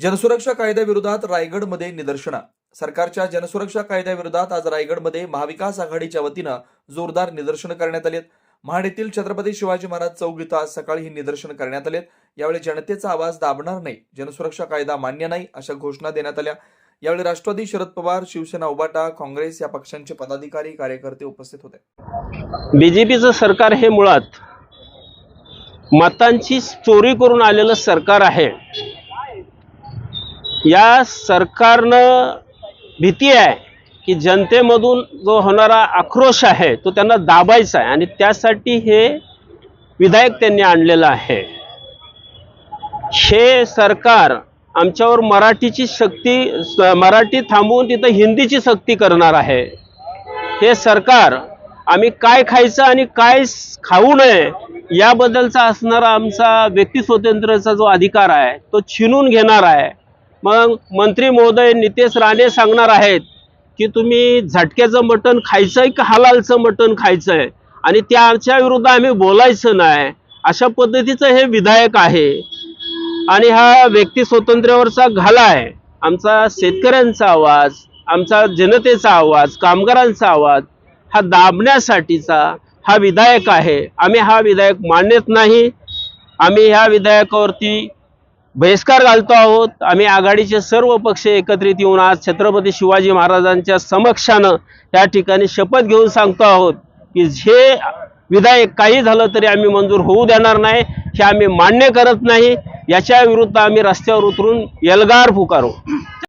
जनसुरक्षा कायद्याविरोधात रायगडमध्ये निदर्शनं सरकारच्या जनसुरक्षा कायद्याविरोधात आज रायगडमध्ये महाविकास आघाडीच्या वतीनं जोरदार निदर्शनं करण्यात आली आहेत. महाड येथील छत्रपती शिवाजी महाराज चौक इथं आज सकाळी ही निदर्शनं करण्यात आली आहेत. यावेळी जनतेचा आवाज दाबणार नाही जनसुरक्षा कायदा मान्य नाही अशा घोषणा देण्यात आल्या यावेळी राष्ट्रवादी शरद पवार शिवसेना उबाटा काँग्रेस या पक्षांचे पदाधिकारी कार्यकर्ते उपस्थित होते बीजेपीचं सरकार हे मुळात मतांची चोरी करून आलेलं सरकार आहे या सरकारनं भीती आहे की जनतेमधून जो होणारा आक्रोश आहे तो त्यांना दाबायचा आहे आणि त्यासाठी हे विधायक त्यांनी आणलेलं आहे. हे सरकार आमच्यावर मराठीची शक्ती मराठी थांबवून तिथं हिंदीची सक्ती करणार आहे. हे सरकार आम्ही काय खायचं आणि काय खाऊ नये याबद्दलचा असणारा आमचा व्यक्ती स्वातंत्र्याचा जो अधिकार आहे तो छिनून घेणार आहे. मग मंत्री महोदय नितेश राणे सांगणार आहेत की तुम्ही झटक्याचं मटण खायचंय का हलालचं मटण खायचंय? आणि त्याच्या विरुद्ध आम्ही बोलायचं नाही. अशा पद्धतीचं हे विधायक आहे. आणि हा व्यक्ती स्वातंत्र्यावरचा घाला आहे आमचा शेतकऱ्यांचा आवाज आमचा जनतेचा आवाज कामगारांचा आवाज हा दाबण्यासाठीचा हा विधायक आहे. आम्ही हा विधायक मान्यत नाही. आम्ही ह्या विधायकावरती बहिष्कार घालतो आहोत. आम्ही आघाडीचे सर्व पक्ष एकत्रित येऊन आज छत्रपती शिवाजी महाराजांच्या समक्षानं या ठिकाणी शपथ घेऊन सांगतो आहोत की हे विधायक काही झालं तरी आम्ही मंजूर होऊ देणार नाही हे आम्ही मान्य करत नाही. याच्या विरुद्ध आम्ही रस्त्यावर उतरून एल्गार पुकारू.